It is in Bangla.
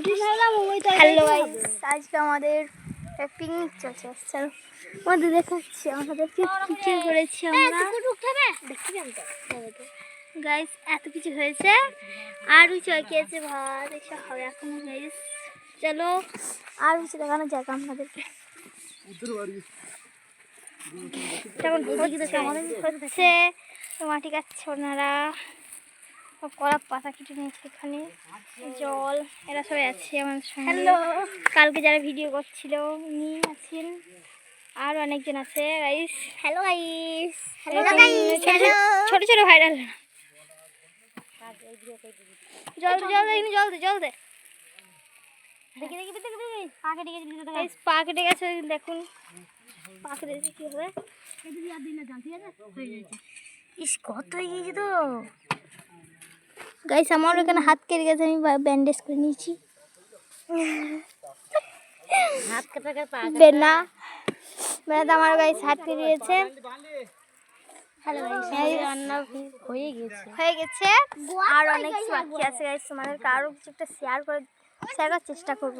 হ্যালো আজকে আমাদের পিকনিক চলছে। চলো আমাদের দেখাচ্ছি আমাদের কিছু করেছি আমরা। গাইস এত কিছু হয়েছে। আর কিছু খেয়েছে ভাত এসব হবে এখন গাইস চলো। আর কিছু দেখানো যাক আপনাদেরকে। যেমন হচ্ছে। আমাদের মাটি কাটছে ওনারা। কলা পাতা কেটে নিয়েছে এখানে। জল এরা সবাই আছে আমার সঙ্গে। হ্যালো কালকে যারা ভিডিও করছিল উনি আছেন। আর অনেকজন আছে গাইস হ্যালো গাইস হ্যালো ছোট ছোট ভাইরাল জল জল দে জল দে জল দে। দেখি দেখি দেখি দেখি পাকে ডেকে ডেকেছে দেখুন। পাকে ডেকে কি হবে? ইস কত হয়ে গিয়েছে তো। গাইস আমার এখানে হাত কেটে গেছে আমি ব্যান্ডেজ করে নিয়েছি। হাত কাটা বেনা। বেনাতে আমার গাইস হাত কেটে গেছে। হ্যালো গাইস রান্না হয়ে গেছে। হয়ে গেছে। আর অনেক কিছু বাকি আছে গাইস। তোমাদের কারও কিছু একটা শেয়ার করে শেয়ার করার চেষ্টা করব।